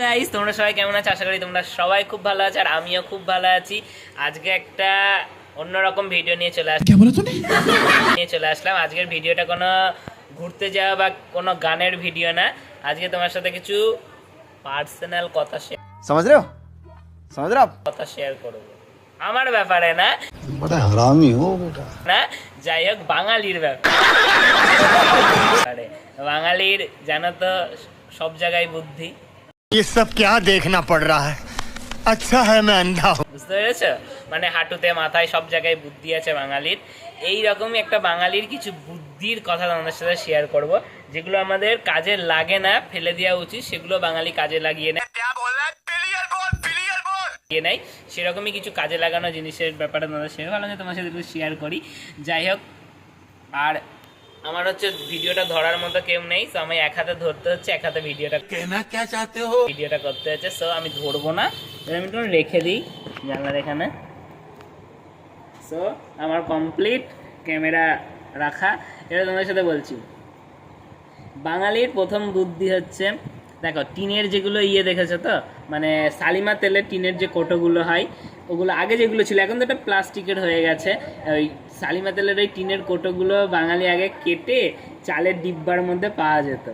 Guys তোমরা সবাই কেমন আছো? আশা করি তোমরা সবাই খুব ভালো আছো আর আমিও খুব ভালো আছি। আজকে একটা অন্যরকম ভিডিও নিয়ে চলে আসলাম। নিয়ে চলে আসলাম। আজকের ভিডিওটা কোনো ঘুরতে যাওয়া বা কোনো গানের ভিডিও না। আজকে তোমার সাথে কিছু পার্সোনাল কথা শেয়ার সমাজ কথা শেয়ার করব। আমার ব্যাপারে না। বড় হারামি হো বেটা না যাই হোক বাঙালির ব্যাপারে। বাঙালির জানো তো সব জায়গায় বুদ্ধি। ये सब क्या देखना पड़ रहा है अच्छा है मैं अंधा हूँ বুঝতে পেরেছো মানে হাঁটুতে মাথায় সব জায়গায় বুদ্ধি আছে বাঙালির এই রকমই একটা বাঙালির কিছু বুদ্ধির কথা তোমাদের সাথে শেয়ার করব যেগুলো আমাদের কাজে লাগে না ফেলে দেওয়া উচিত সেগুলো বাঙালি কাজে লাগিয়ে নেয় লাগিয়ে নেয় সেরকমই কিছু কাজে লাগানো জিনিসের ব্যাপারে তোমাদের শেয়ার ভালো যে তোমার সাথে একটু শেয়ার করি যাই হোক আর আমার হচ্ছে ভিডিওটা ধরার মতো কেউ নেই তো আমি এক হাতে ধরতে হচ্ছে এক হাতে ভিডিওটা কেনা কে চাতে হো? ভিডিওটা করতে হচ্ছে সো আমি ধরবো না। আমি একটু রেখে দিই জানলার এখানে। সো আমার কমপ্লিট ক্যামেরা রাখা। এটা তোমাদের সাথে বলছি। বাঙালির প্রথম বুদ্ধি হচ্ছে দেখো, টিনের যেগুলো ইয়ে দেখেছ তো? মানে সালিমা তেলের টিনের যে কোটোগুলো হয়, ওগুলো আগে যেগুলো ছিল, এখন তো এটা প্লাস্টিকের হয়ে গেছে। ওই সালিমা তেলের ওই টিনের কোটোগুলো বাঙালি আগে কেটে চালের ডিব্বার মধ্যে পাওয়া যেত।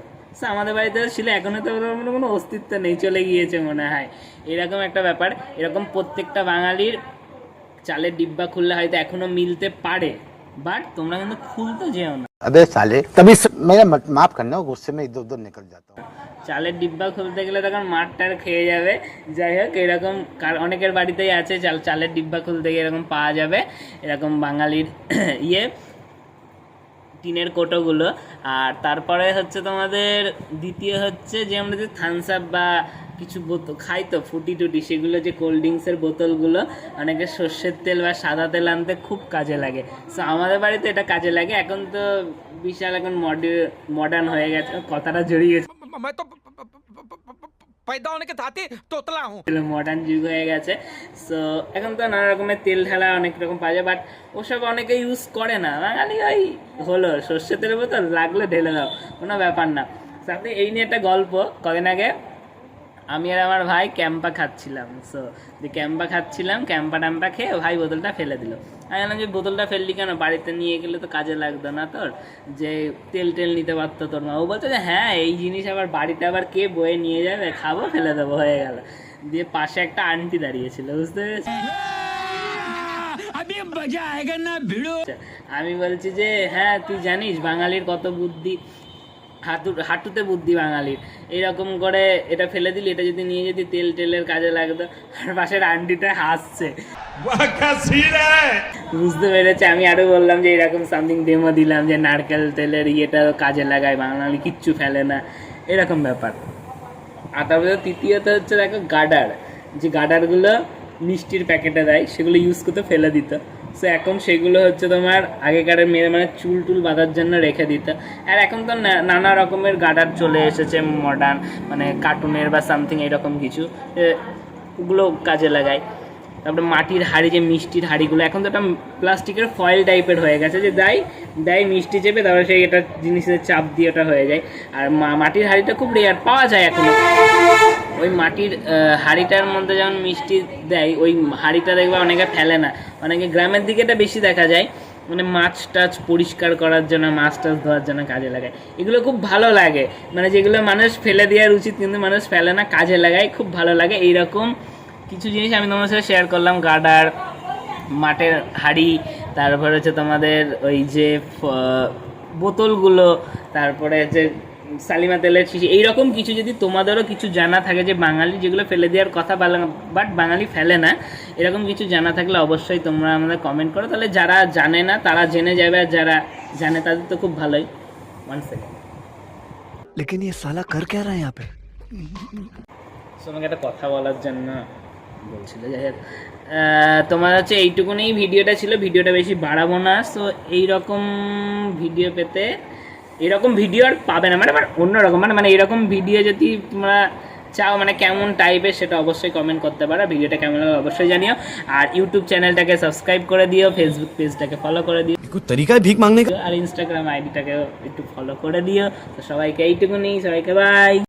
আমাদের বাড়িতে ছিল এখনও তো ওর মনে কোনো অস্তিত্ব নেই, চলে গিয়েছে মনে হয়। এরকম একটা ব্যাপার, এরকম প্রত্যেকটা বাঙালির চালের ডিব্বা খুললে হয়তো এখনও মিলতে পারে। বাট তোমরা কিন্তু খুলতে যেও না আবে সালে তবে মেরা মাফ করনা গুসসে মে ইদর উদর নিকল যাতা চালের ডিব্বা খুলতে গেলে তখন মাঠটার খেয়ে যাবে যাই হোক এরকম অনেকের বাড়িতেই আছে চাল চালের ডিব্বা খুলতে গিয়ে এরকম পাওয়া যাবে এরকম বাঙালির ইয়ে টিনের কোটোগুলো আর তারপরে হচ্ছে তোমাদের দ্বিতীয় হচ্ছে যে আমরা যে আপ বা কিছু বোতল খাই তো ফুটি টুটি সেগুলো যে কোল্ড ড্রিঙ্কসের বোতলগুলো অনেকে সর্ষের তেল বা সাদা তেল আনতে খুব কাজে লাগে। সো আমাদের বাড়িতে এটা কাজে লাগে। এখন তো বিশাল এখন মডার্ন হয়ে গেছে। কথাটা জড়িয়ে গেছে। অনেকে মডার্ন যুগ হয়ে গেছে। সো এখন তো নানা রকমের তেল ঢালা অনেক রকম পাওয়া যায়। বাট ওসব অনেকে ইউজ করে না। বাঙালি ওই হলো সর্ষে তেলের বোতল লাগলে ঢেলে দাও। কোনো ব্যাপার না। সাথে এই নিয়ে একটা গল্প। কদিন আগে আমি আর আমার ভাই ক্যাম্পা খাচ্ছিলাম সো যে ক্যাম্পা খাচ্ছিলাম ক্যাম্পা ট্যাম্পা খেয়ে ভাই বোতলটা ফেলে দিল। আমি জানলাম যে বোতলটা ফেললি কেন? বাড়িতে নিয়ে গেলে তো কাজে লাগতো না তোর যে তেল টেল নিতে পারতো তোর মা। ও বলতো যে হ্যাঁ এই জিনিস আবার বাড়িতে আবার কে বয়ে নিয়ে যাবে? খাব ফেলে দেবো হয়ে গেল। দিয়ে পাশে একটা আন্টি দাঁড়িয়েছিল বুঝতে পেরেছি আমি বলছি যে হ্যাঁ তুই জানিস বাঙালির কত বুদ্ধি হাঁটু, হাঁটুতে বুদ্ধি বাঙালির এইরকম করে এটা ফেলে দিলি, এটা যদি নিয়ে যেতি, তেল টেলের কাজে লাগতো। আর পাশের আন্টিটা হাসছে। বুঝতে পেরেছে, আমি আরও বললাম যে এরকম সামথিং ডেমো দিলাম যে নারকেল তেলের ইয়েটা কাজে লাগায়, বাঙালি কিচ্ছু ফেলে না। এরকম ব্যাপার। আর তারপরে তৃতীয়ত হচ্ছে দেখো গাডার যে গার্ডারগুলো মিষ্টির প্যাকেটে দেয়, সেগুলো ইউজ করতে ফেলে দিত। সো এখন সেগুলো হচ্ছে তোমার আগেকার মেয়ে মানে চুল টুল বাঁধার জন্য রেখে দিতে। আর এখন তো নানা রকমের গার্ডার চলে এসেছে মডার্ন মানে কার্টুনের বা সামথিং এরকম কিছু ওগুলো কাজে লাগায়। তারপরে মাটির হাড়ি, যে মিষ্টির হাড়িগুলো, এখন তো একটা প্লাস্টিকের ফয়েল টাইপের হয়ে গেছে যে দেয় দেয় মিষ্টি চেপে, তারপরে সেই এটা জিনিসের চাপ দিয়ে ওটা হয়ে যায়। আর মাটির হাড়িটা খুব রেয়ার পাওয়া যায় এখনও। ওই মাটির হাঁড়িটার মধ্যে যেমন মিষ্টি দেয়, ওই হাঁড়িটা দেখবে অনেকে ফেলে না। অনেকে গ্রামের দিকে এটা বেশি দেখা যায়। মানে মাছ টাছ পরিষ্কার করার জন্য, মাছ টাছ ধোয়ার জন্য কাজে লাগায়। এগুলো খুব ভালো লাগে। মানে যেগুলো মানুষ ফেলে দেওয়ার উচিত, কিন্তু মানুষ ফেলে না, কাজে লাগায়, খুব ভালো লাগে। এইরকম কিছু জিনিস আমি তোমার সাথে শেয়ার করলাম গার্ডার মাঠের হাড়ি তারপরে হচ্ছে তোমাদের ওই যে বোতলগুলো তারপরে যে সালিমা তেলের শিশি এইরকম কিছু যদি তোমাদেরও কিছু জানা থাকে যে বাঙালি যেগুলো ফেলে দেওয়ার কথা বাট বাঙালি ফেলে না এরকম কিছু জানা থাকলে অবশ্যই তোমরা আমাদের কমেন্ট করো। তাহলে যারা জানে না তারা জেনে যাবে আর যারা জানে তাদের তো খুব ভালোই। ওয়ান সেকেন্ড লেকিন ইয়ে সালা কর কে রহা হ্যাঁ পে তোমাকে একটা কথা বলার জন্য বলছিল যাই হোক। তোমার হচ্ছে এইটুকুনি ভিডিওটা ছিল ভিডিওটা বেশি বাড়াবো না। সো এইরকম ভিডিও পেতে এরকম ভিডিও আর পাবে না। মানে মানে অন্যরকম। মানে মানে এরকম ভিডিও যদি তোমরা চাও মানে কেমন টাইপের সেটা অবশ্যই কমেন্ট করতে পারো। ভিডিওটা কেমন লাগে অবশ্যই জানিও। আর ইউটিউব চ্যানেলটাকে সাবস্ক্রাইব করে দিও ফেসবুক পেজটাকে ফলো করে দিও। তরিকায় ভিক মাংনে আর ইনস্টাগ্রাম আইডিটাকে একটু ফলো করে দিও। তো সবাইকে এইটুকুনি সবাইকে বাই